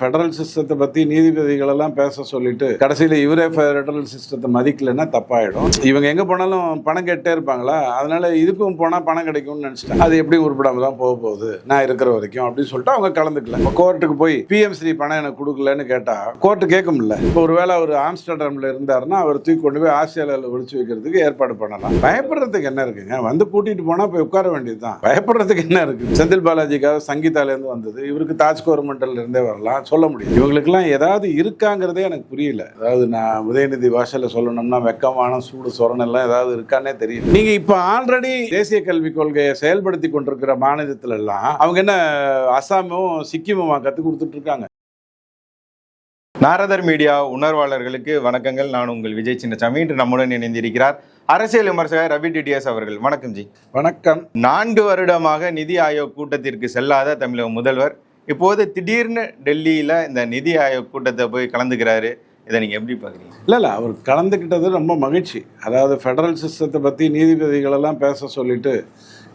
Federal சிஸ்டத்தை பத்தி நீதிபதிகள் எல்லாம் பேச சொல்லிட்டு கடைசியில இவரே ஃபெடரல் சிஸ்டத்தை மதிக்கலைன்னா தப்பாயிடும். இவங்க எங்க போனாலும் பணம் கேட்டே இருப்பாங்களா? அதனால இதுக்கும் போனா பணம் கிடைக்கும்னு நினைச்சிட்டாங்க அது எப்படி உருப்படாமல் தான் போக போகுது? நான் இருக்கிற வரைக்கும் அப்படின்னு சொல்லிட்டு அவங்க கலந்துக்கல. இப்போ கோர்ட்டுக்கு போய் பிஎம்சி பணம் எனக்கு கொடுக்கலன்னு கேட்டா கோர்ட்டு கேட்கும்ல. இப்போ ஒருவேளை அவர் ஆம்ஸ்டர்டாம்ல இருந்தாருன்னா அவர் தூக்கி கொண்டு போய் ஆஸ்திரேலியாவில் ஒழிச்சு வைக்கிறதுக்கு ஏற்பாடு பண்ணலாம். பயப்படுறதுக்கு என்ன இருக்குங்க வந்து கூட்டிட்டு போனா போய் உட்கார வேண்டியதுதான். பயப்படுறதுக்கு என்ன இருக்கு? செந்தில் பாலாஜிக்காக சங்கீதாலேருந்து வந்தது. இவருக்கு தாஜ் கவர்மெண்ட்ல இருந்தே வரலாம். சொல்ல முடியும். இவங்களுக்கெல்லாம் ஏதாவது இருக்காங்கிறதே எனக்கு புரியல. அதாவது நான் உதயநிதி பாஷையில சொல்லணும்னா வெக்கமான சூடு சொரணம் எல்லாம் ஏதாவது இருக்கானே தெரியும் நீங்க இப்ப ஆல்ரெடி தேசிய கல்விக் கொள்கையை செயல்படுத்தி கொண்டிருக்கிற மாநிலத்துல எல்லாம் அவங்க என்ன அசாமும் சிக்கிமும் கத்து கொடுத்துட்டு இருக்காங்க? நாரதர் மீடியா உணர்வாளர்களுக்கு வணக்கங்கள். நான் உங்கள் விஜய் சின்னசாமி. இன்று நம்முடன் இணைந்திருக்கிறார் அரசியல் விமர்சகர் ரவி டிடிஎஸ் அவர்கள். வணக்கம் ஜி. வணக்கம். நான்கு வருடமாக நிதி ஆயோக் கூட்டத்திற்கு செல்லாத தமிழக முதல்வர் இப்போது திடீர்னு டெல்லியில் இந்த நிதி ஆயோக் கூட்டத்தை போய் கலந்துக்கிறாரு. இதை நீங்கள் எப்படி பார்க்குறீங்க? இல்லை இல்லை அவர் கலந்துக்கிட்டது ரொம்ப மகிழ்ச்சி. அதாவது ஃபெடரல் சிஸ்டத்தை பற்றி நீதிபதிகளெல்லாம் பேச சொல்லிட்டு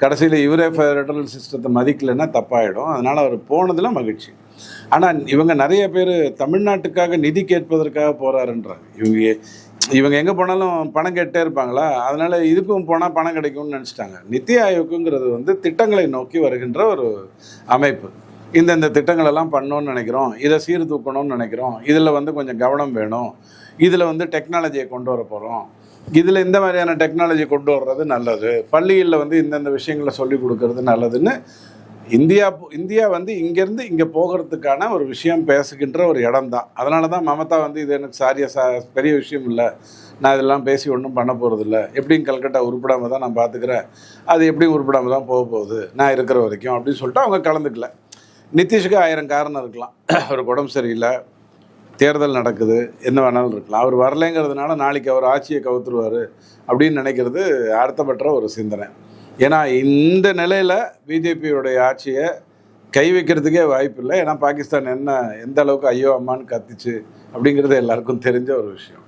கடைசியில் இவரே ஃபெடரல் சிஸ்டத்தை மதிக்கலைன்னா தப்பாயிடும். அதனால் அவர் போனதில் மகிழ்ச்சி. ஆனால் இவங்க நிறைய பேர் தமிழ்நாட்டுக்காக நிதி கேட்பதற்காக போகிறாருன்றாங்க இவங்க இவங்க எங்கே போனாலும் பணம் கேட்டே இருப்பாங்களா? அதனால் இதுக்கும் போனால் பணம் கிடைக்கும்னு நினச்சிட்டாங்க. நித்தி ஆயோக்குங்கிறது வந்து திட்டங்களை நோக்கி வருகின்ற ஒரு அமைப்பு. இந்தந்த திட்டங்கள் எல்லாம் பண்ணணும்னு நினைக்கிறோம் இதை சீர்தூக்கணும்னு நினைக்கிறோம் இதில் வந்து கொஞ்சம் கவனம் வேணும் இதில் வந்து டெக்னாலஜியை கொண்டு வர போகிறோம் இதில் இந்த மாதிரியான டெக்னாலஜி கொண்டு வர்றது நல்லது. பள்ளிகளில் வந்து இந்தந்த விஷயங்களை சொல்லி கொடுக்கறது நல்லதுன்னு இந்தியா இந்தியா வந்து இங்கேருந்து இங்கே போகிறதுக்கான ஒரு விஷயம் பேசுகின்ற ஒரு இடம் தான் அதனால தான் மமதா வந்து இது எனக்கு சாரிய சா பெரிய விஷயம் இல்லை. நான் இதெல்லாம் பேசி ஒன்றும் பண்ண போகிறதில்ல எப்படியும் கல்கட்டா உருப்படாமல் தான் நான் பார்த்துக்கிறேன். அது எப்படியும் உருப்படாமல் தான் போக போகுது? நான் இருக்கிற வரைக்கும் அப்படின்னு சொல்லிட்டு அவங்க கலந்துக்கல. நிதிஷுக்கு ஆயிரம் காரணம் இருக்கலாம். அவருக்கு உடம்பு சரியில்லை. தேர்தல் நடக்குது. என்ன வேணாலும் இருக்கலாம். அவர் வரலைங்கிறதுனால நாளைக்கு அவர் ஆட்சியை கவுத்துருவார் அப்படின்னு நினைக்கிறது அர்த்தப்பட்ட ஒரு சிந்தனை. ஏன்னா இந்த நிலையில் பிஜேபியோடைய ஆட்சியை கை வைக்கிறதுக்கே வாய்ப்பு இல்லை. ஏன்னா பாகிஸ்தான் என்ன எந்த அளவுக்கு ஐயோ அம்மான்னு கத்திச்சு அப்படிங்கிறது எல்லாருக்கும் தெரிஞ்ச ஒரு விஷயம்.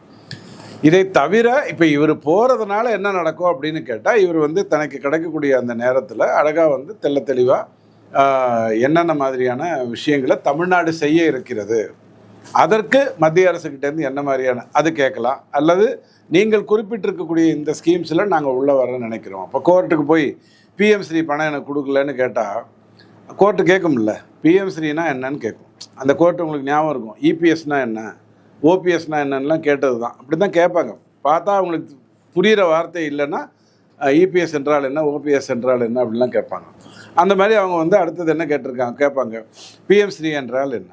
இதை தவிர இப்போ இவர் போகிறதுனால என்ன நடக்கும் அப்படின்னு கேட்டால் இவர் வந்து தனக்கு கிடைக்கக்கூடிய அந்த நேரத்தில் அழகாக வந்து தெல்ல தெளிவாக என்னென்ன மாதிரியான விஷயங்களை தமிழ்நாடு செய்ய இருக்கிறது? அதற்கு மத்திய அரசுக்கிட்டேருந்து என்ன மாதிரியான அது கேட்கலாம். அல்லது நீங்கள் குறிப்பிட்டிருக்கக்கூடிய இந்த ஸ்கீம்ஸில் நாங்கள் உள்ளே வர நினைக்கிறோம். அப்போ கோர்ட்டுக்கு போய் பிஎம் ஸ்ரீ பணம் எனக்கு கொடுக்கலன்னு கேட்டால் கோர்ட்டு கேட்கும்ல. பிஎம் ஸ்ரீனா என்னன்னு கேட்கும். அந்த கோர்ட்டு உங்களுக்கு ஞாபகம் இருக்கும். இபிஎஸ்னா என்ன? ஓபிஎஸ்னா என்னன்னெலாம் கேட்டது தான் அப்படி தான் கேட்பாங்க. பார்த்தா அவங்களுக்கு புரிகிற வார்த்தை இல்லைன்னா இபிஎஸ் என்றால் என்ன? ஓபிஎஸ் என்றால் என்ன? அப்படிலாம் கேட்பாங்க. அந்த மாதிரி அவங்க வந்து அடுத்தது என்ன கேட்டிருக்காங்க? கேட்பாங்க. பிஎம் ஸ்ரீ என்றால் என்ன?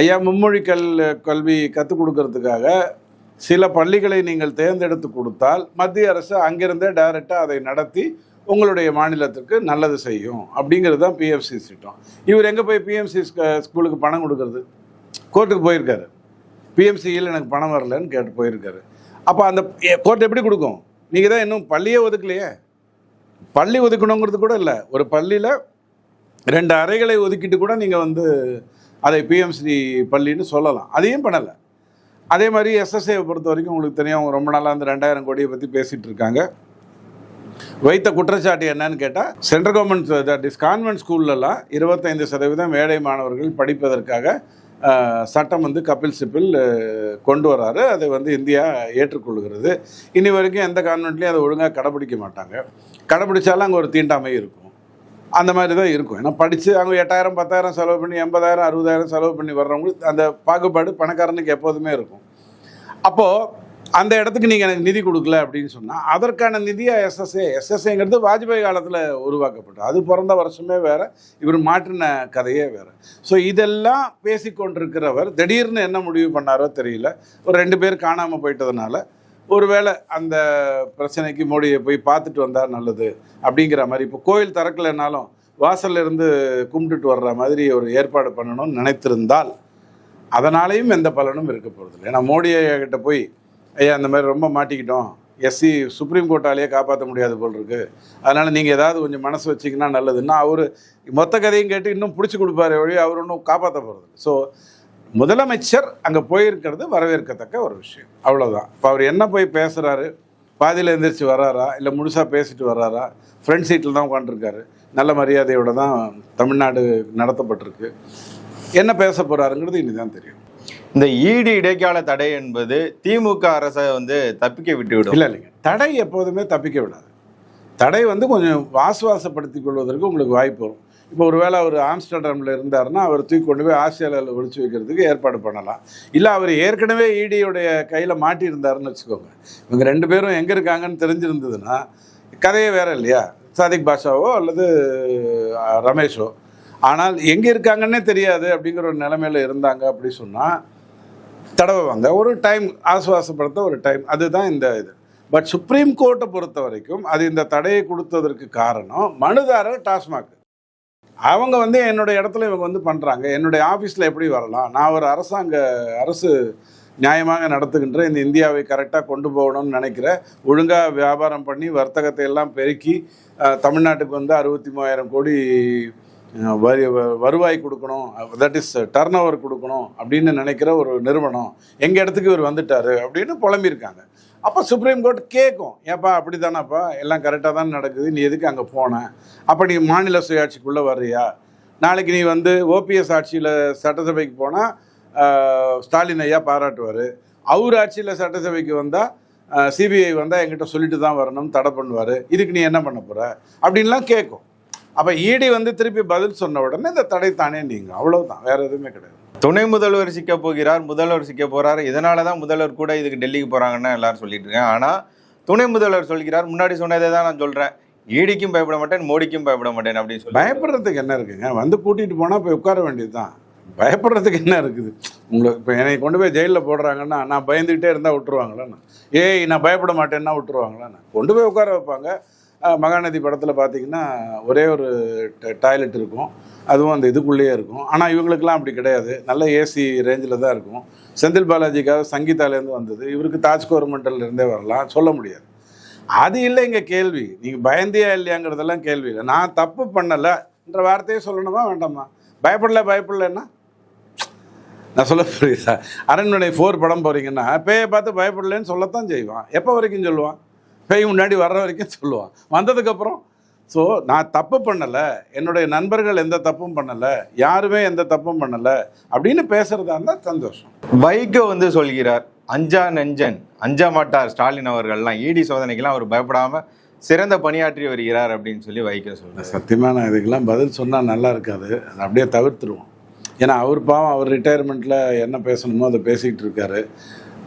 ஐயா மும்மொழி கல் கல்வி கற்றுக் கொடுக்கறதுக்காக சில பள்ளிகளை நீங்கள் தேர்ந்தெடுத்து கொடுத்தால் மத்திய அரசு அங்கிருந்தே டைரெக்டாக அதை நடத்தி உங்களுடைய மாநிலத்திற்கு நல்லது செய்யும். அப்படிங்கிறது தான் பிஎம்சி திட்டம். இவர் எங்கே போய் பிஎம்சி ஸ்கூலுக்கு பணம் கொடுக்கறது? கோர்ட்டுக்கு போயிருக்காரு. பிஎம்சியில் எனக்கு பணம் வரலன்னு கேட்டு போயிருக்காரு. அப்போ அந்த கோர்ட் எப்படி கொடுக்கும்? நீங்கள் தான் இன்னும் பள்ளியே ஒதுக்கலையே. பள்ளி ஒதுக்கணுங்கிறது கூட இல்லை. ஒரு பள்ளியில் ரெண்டு அறைகளை ஒதுக்கிட்டு கூட நீங்கள் வந்து அதை பிஎம்சி பள்ளின்னு சொல்லலாம். அதையும் பண்ணலை. அதே மாதிரி எஸ்எஸ்ஏவை பொறுத்த வரைக்கும் உங்களுக்கு தெரியும் அவங்க ரொம்ப நாளாக அந்த ரெண்டாயிரம் கோடியை பற்றி பேசிகிட்டு இருக்காங்க. வைத்த குற்றச்சாட்டு என்னன்னு கேட்டால் central government that is convent ஸ்கூல்லலாம் இருபத்தைந்து சதவீதம் ஏழை மாணவர்கள் படிப்பதற்காக சட்டம் வந்து கபில் சிபில் கொண்டு வராரு. அதை வந்து இந்தியா ஏற்றுக்கொள்கிறது. இனி வரைக்கும் எந்த கான்வென்ட்லேயும் அதை ஒழுங்காக கடைபிடிக்க மாட்டாங்க. கடைபிடிச்சாலும் அங்கே ஒரு தீண்டாமை இருக்கும். அந்த மாதிரி தான் இருக்கும். ஏன்னா படித்து அவங்க எட்டாயிரம் பத்தாயிரம் செலவு பண்ணி எண்பதாயிரம் அறுபதாயிரம் செலவு பண்ணி வர்றவங்களுக்கு அந்த பாகுபாடு பணக்காரனுக்கு எப்போதுமே இருக்கும். அப்போது அந்த இடத்துக்கு நீங்கள் எனக்கு நிதி கொடுக்கல அப்படின்னு சொன்னால் அதற்கான நிதியாக எஸ்எஸ்ஏ எஸ்எஸ்ஏங்கிறது வாஜ்பாய் காலத்தில் உருவாக்கப்பட்டது. அது பிறந்த வருஷமே வேறு இவர் மாற்றின கதையே வேறு. ஸோ இதெல்லாம் பேசிக்கொண்டிருக்கிறவர் திடீர்னு என்ன முடிவு பண்ணாரோ தெரியல. ஒரு ரெண்டு பேர் காணாமல் போயிட்டதுனால ஒருவேளை அந்த பிரச்சனைக்கு மோடியை போய் பார்த்துட்டு வந்தால் நல்லது அப்படிங்கிற மாதிரி இப்போ கோயில் திறக்கலைனாலும் வாசல்ல இருந்து கும்பிட்டுட்டு வர்ற மாதிரி ஒரு ஏற்பாடு பண்ணணும்னு நினைத்திருந்தால் அதனாலேயும் எந்த பலனும் இருக்க போகிறதில்லை ஏன்னா மோடியை கிட்ட போய் ஐயா அந்த மாதிரி ரொம்ப மாட்டிக்கிட்டோம். எஸ்சி சுப்ரீம் கோர்ட்டாலேயே காப்பாற்ற முடியாது போல் இருக்கு அதனால் நீங்கள் ஏதாவது கொஞ்சம் மனசு வச்சிங்கன்னா நல்லதுன்னா அவர் மொத்த கதையும் கேட்டு இன்னும் பிடிச்சி கொடுப்பாரு வழி அவர் ஒன்றும் காப்பாற்ற போகிறது ஸோ முதலமைச்சர் அங்கே போயிருக்கிறது வரவேற்கத்தக்க ஒரு விஷயம். அவ்வளோதான் இப்போ அவர் என்ன போய் பேசுகிறாரு பாதியில் எந்திரிச்சு வர்றாரா இல்லை முழுசாக பேசிட்டு வர்றாரா ஃப்ரண்ட் சீட்டில் தான் உட்காந்துருக்காரு நல்ல மரியாதையோடு தான் தமிழ்நாடு நடத்தப்பட்டிருக்கு. என்ன பேச போறாருங்கிறது இனிதான் தெரியும். இந்த ஈடி இடைக்கால தடை என்பது திமுக அரசை வந்து தப்பிக்க விட்டுவிடும். இல்லை இல்லைங்க. தடை எப்போதுமே தப்பிக்க விடாது. தடை வந்து கொஞ்சம் வாசுவாசப்படுத்திக் கொள்வதற்கு உங்களுக்கு வாய்ப்பு வரும். இப்போ ஒருவேளை அவர் ஆம்ஸ்டர்டாமில் இருந்தாருன்னா அவர் தூக்கி கொண்டு போய் ஆஸ்திரேலியாவில் ஒழிச்சு வைக்கிறதுக்கு ஏற்பாடு பண்ணலாம். இல்லை அவர் ஏற்கனவே ஈடியோடைய கையில் மாட்டியிருந்தாருன்னு வச்சுக்கோங்க. இவங்க ரெண்டு பேரும் எங்கே இருக்காங்கன்னு தெரிஞ்சிருந்ததுன்னா கதையே வேற இல்லையா? சாதிக் பாஷாவோ அல்லது ரமேஷோ. ஆனால் எங்கே இருக்காங்கன்னே தெரியாது அப்படிங்கிற ஒரு நிலமையில் இருந்தாங்க அப்படி சொன்னால் தடவுவாங்க. ஒரு டைம் ஆசுவாசப்படுத்த ஒரு டைம் அதுதான் இந்த இது. பட் சுப்ரீம் கோர்ட்டை பொறுத்த வரைக்கும் அது இந்த தடையை கொடுத்ததற்கு காரணம் மனுதாரர் டாஸ்மாக். அவங்க வந்து என்னுடைய இடத்துல இவங்க வந்து பண்ணுறாங்க என்னுடைய ஆஃபீஸில் எப்படி வரலாம்? நான் ஒரு அரசாங்க அரசு நியாயமாக நடத்துகின்ற இந்த இந்தியாவை கரெக்டாக கொண்டு போகணும்னு நினைக்கிற ஒழுங்காக வியாபாரம் பண்ணி வர்த்தகத்தை எல்லாம் பெருக்கி தமிழ்நாட்டுக்கு வந்து அறுபத்தி மூவாயிரம் கோடி வரி வருவாய் கொடுக்கணும். தட் இஸ் டர்ன் ஓவர் கொடுக்கணும் அப்படின்னு நினைக்கிற ஒரு நிறுவனம் எங்கள் இடத்துக்கு இவர் வந்துட்டாரு அப்படின்னு புலம்பியிருக்காங்க. அப்போ சுப்ரீம் கோர்ட் கேட்கும் ஏப்பா அப்படி தானேப்பா எல்லாம் கரெக்டாக தான் நடக்குது. நீ எதுக்கு அங்கே போன? அப்போ நீ மாநில சுயாட்சிக்குள்ளே வர்றியா? நாளைக்கு நீ வந்து ஓபிஎஸ் ஆட்சியில் சட்டசபைக்கு போனால் ஸ்டாலின் ஐயா பாராட்டுவார். அவர் ஆட்சியில் சட்டசபைக்கு வந்தால் சிபிஐ வந்தால் என்கிட்ட சொல்லிட்டு தான் வரணும் தடை பண்ணுவார். இதுக்கு நீ என்ன பண்ண போகிற அப்படின்லாம் கேட்கும் அப்போ ஈடி வந்து திருப்பி பதில் சொன்ன உடனே இந்த தடை தானே நீங்கள் அவ்வளவுதான். வேற எதுவுமே கிடையாது. துணை முதல்வர் சிக்க போகிறார் முதல்வர் சிக்க போறார். இதனால தான் முதல்வர் கூட இதுக்கு டெல்லிக்கு போறாங்கன்னு எல்லாரும் சொல்லிட்டு இருக்காங்க ஆனா துணை முதல்வர் சொல்கிறார் முன்னாடி சொன்னதை தான் நான் சொல்றேன். ஈடிக்கும் பயப்பட மாட்டேன் மோடிக்கும் பயப்பட மாட்டேன் அப்படின்னு சொல்லி. பயப்படுறதுக்கு என்ன இருக்குங்க? வந்து கூட்டிகிட்டு போனால் போய் உட்கார வேண்டியது தான் பயப்படுறதுக்கு என்ன இருக்குது? உங்களுக்கு இப்போ என்னை கொண்டு போய் ஜெயிலில் போடுறாங்கன்னா நான் பயந்துக்கிட்டே இருந்தால் விட்டுருவாங்களாண்ணா ஏய் நான் பயப்பட மாட்டேன்னா விட்டுருவாங்களாண்ணா கொண்டு போய் உட்கார வைப்பாங்க. மகாநதி படத்தில் பார்த்தீங்கன்னா ஒரே ஒரு டாய்லெட் இருக்கும். அதுவும் அந்த இதுக்குள்ளேயே இருக்கும். ஆனால் இவங்களுக்கெல்லாம் அப்படி கிடையாது. நல்ல ஏசி ரேஞ்சில் தான் இருக்கும். செந்தில் பாலாஜிக்காக சங்கீதாலேருந்து வந்தது. இவருக்கு தாஜ் கவர்மெண்ட்டில் இருந்தே வரலாம். சொல்ல முடியாது. அது இல்லை இங்கே கேள்வி. நீங்கள் பயந்தியா இல்லையாங்கிறதெல்லாம் கேள்வி இல்லை. நான் தப்பு பண்ணலைன்ற வார்த்தையை சொல்லணுமா வேண்டாமா? பயப்படல பயப்படலைன்னா? நான் சொல்ல புரியுதா? அரண்மனை ஃபோர் படம் போகிறீங்கன்னா பேயை பார்த்து பயப்படலைன்னு சொல்லத்தான் செய்வான். எப்போ வரைக்கும் சொல்லுவான்? பேய் முன்னாடி வர்ற வரைக்கும் சொல்லுவான். வந்ததுக்கப்புறம் ஸோ நான் தப்பு பண்ணலை. என்னுடைய நண்பர்கள் எந்த தப்பும் பண்ணலை. யாருமே எந்த தப்பும் பண்ணலை. அப்படின்னு பேசுகிறதா இருந்தால் சந்தோஷம். வைகோ வந்து சொல்கிறார் அஞ்சா நெஞ்சன் அஞ்ச மாட்டார் ஸ்டாலின் அவர்கள்லாம். ஈடி சோதனைக்கெல்லாம் அவர் பயப்படாம சிறந்த பணியாற்றி வருகிறார் அப்படின்னு சொல்லி வைகோ சொல்றாரு. சத்தியமாக நான் இதுக்கெல்லாம் பதில் சொன்னால் நல்லா இருக்காது. அதை அப்படியே தவிர்த்துருவோம். ஏன்னா அவர் பாவம் அவர் ரிட்டையர்மெண்ட்டில் என்ன பேசணுமோ அதை பேசிக்கிட்டு இருக்காரு.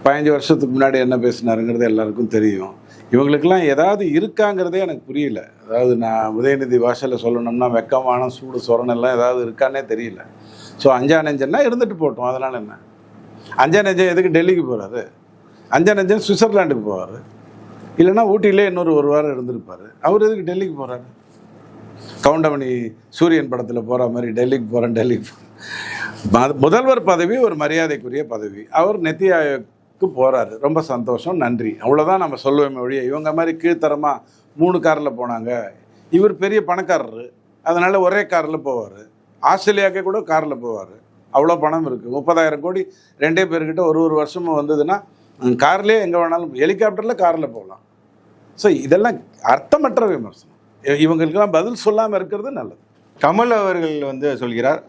பதினஞ்சு வருஷத்துக்கு முன்னாடி என்ன பேசினாருங்கிறது எல்லாருக்கும் தெரியும். இவங்களுக்கெல்லாம் ஏதாவது இருக்காங்கிறதே எனக்கு புரியல. அதாவது நான் உதயநிதி பாஷையில் சொல்லணும்னா வெக்கமான சூடு சொரணெல்லாம் ஏதாவது இருக்கானே தெரியல. ஸோ அஞ்சா நெஞ்சன்னா இருந்துட்டு போட்டோம் அதனால் என்ன? அஞ்சா நெஞ்சம் எதுக்கு டெல்லிக்கு போகிறாரு அஞ்சா நெஞ்சம் சுவிட்சர்லாண்டுக்கு போவார். இல்லைன்னா ஊட்டியிலே இன்னொரு ஒரு வாரம் இருந்திருப்பார். அவர் எதுக்கு டெல்லிக்கு போகிறாரு கவுண்டமணி சூரியன் படத்தில் போகிற மாதிரி டெல்லிக்கு போகிறேன் டெல்லிக்கு போகிறேன் முதல்வர் பதவி ஒரு மரியாதைக்குரிய பதவி. அவர் நெத்தி போகிறாரு ரொம்ப சந்தோஷம். நன்றி. அவ்வளோதான் நம்ம சொல்லுவோமே ஒழிய இவங்க மாதிரி கீழ்த்தரமாக மூணு காரில் போனாங்க. இவர் பெரிய பணக்காரர். அதனால் ஒரே காரில் போவார். ஆஸ்திரேலியாவுக்கே கூட காரில் போவார். அவ்வளோ பணம் இருக்குது முப்பதாயிரம் கோடி ரெண்டே பேர்கிட்ட ஒரு ஒரு வருஷமும் வந்ததுன்னா கார்லேயே எங்கே வேணாலும் ஹெலிகாப்டரில் காரில் போகலாம். ஸோ இதெல்லாம் அர்த்தமற்ற விமர்சனம். இ- இவங்களுக்கெல்லாம் பதில் சொல்லாமல் இருக்கிறது நல்லது. கமல் அவர்கள் வந்து சொல்கிறார்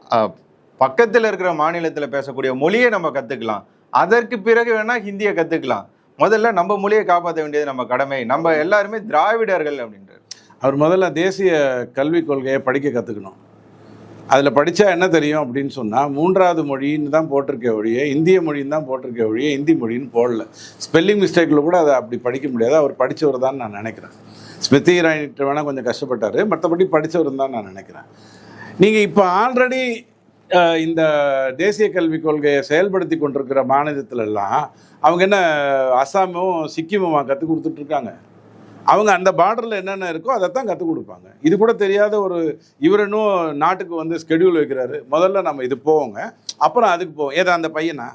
பக்கத்தில் இருக்கிற மாநிலத்தில் பேசக்கூடிய மொழியை நம்ம கற்றுக்கலாம் அதற்கு பிறகு வேணா ஹிந்தியை கத்துக்கலாம். முதல்ல நம்ம மொழியை காப்பாற்ற வேண்டியது நம்ம கடமை. நம்ம எல்லாருமே திராவிடர்கள் அப்படின்றார். அவர் முதல்ல தேசிய கல்விக் கொள்கையை படிக்க கற்றுக்கணும் அதில் படித்தா என்ன தெரியும் அப்படின்னு சொன்னால் மூன்றாவது மொழின்னு தான் போட்டிருக்க ஒழிய இந்திய மொழின்னு தான் போட்டிருக்க ஒழிய இந்தி மொழின்னு போடல. ஸ்பெல்லிங் மிஸ்டேக்கில் கூட அதை அப்படி படிக்க முடியாது. அவர் படித்தவர் தான் நான் நினைக்கிறேன். ஸ்மிருதி இராணிட்டு வேணால் கொஞ்சம் கஷ்டப்பட்டார். மற்றபடி படித்தவர் தான் நான் நினைக்கிறேன். நீங்கள் இப்போ ஆல்ரெடி இந்த தேசிய கல்விக் கொள்கையை செயல்படுத்தி கொண்டிருக்கிற மாநிலத்திலெல்லாம் அவங்க என்ன அசாமும் சிக்கிமும் கற்றுக் கொடுத்துட்ருக்காங்க. அவங்க அந்த பார்டரில் என்னென்ன இருக்கோ அதை தான் கற்றுக் கொடுப்பாங்க. இது கூட தெரியாத ஒரு இவர் இன்னும் நாட்டுக்கு வந்து ஸ்கெடியூல் வைக்கிறாரு. முதல்ல நம்ம இது போவோங்க. அப்புறம் அதுக்கு போவோம். ஏதா அந்த பையனா?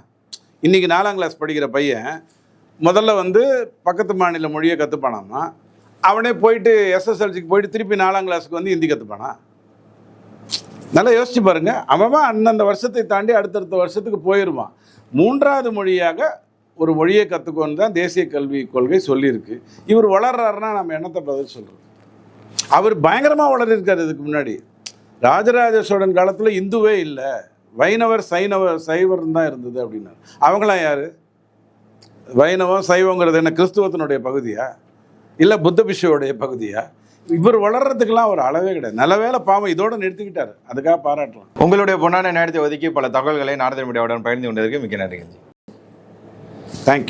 இன்றைக்கி நாலாம் கிளாஸ் படிக்கிற பையன் முதல்ல வந்து பக்கத்து மாநில மொழியை கற்றுப்பானாமா அவனே போயிட்டு எஸ்எஸ்எல்சிக்கு போயிட்டு திருப்பி நாலாம் கிளாஸுக்கு வந்து ஹிந்தி கற்றுப்பானா நல்லா யோசிச்சு பாருங்க. அவன் அந்தந்த வருஷத்தை தாண்டி அடுத்தடுத்த வருஷத்துக்கு போயிடுவான் மூன்றாவது மொழியாக ஒரு மொழியை கற்றுக்கோன்னு தான் தேசிய கல்வி கொள்கை சொல்லியிருக்கு. இவர் வளர்றாருன்னா நம்ம என்னத்தை பதில் சொல்கிறோம் அவர் பயங்கரமாக வளர்ந்துருக்காரு இதுக்கு முன்னாடி. ராஜராஜ சோழன் காலத்தில் இந்துவே இல்லை. வைணவர் சைனவர் சைவர் தான் இருந்தது அப்படின்னாரு. அவங்களாம் யார்? வைணவம் சைவங்கிறது என்ன கிறிஸ்துவத்தினுடைய பகுதியா? இல்லை புத்த பிஷுவோடைய பகுதியா? இவர் வளர்றதுக்கெல்லாம் ஒரு அளவே கிடையாது. நல்ல வேளை பாவம் இதோட நிறுத்திக்கிட்டாரு. அதுக்காக பாராட்டலாம். உங்களுடைய பொன்னான நேரத்தை ஒதுக்கி பல தகவல்களை நாரத மீடியாவுடன் பகிர்ந்து கொண்டதற்கு மிக்க நன்றி தேங்க்யூ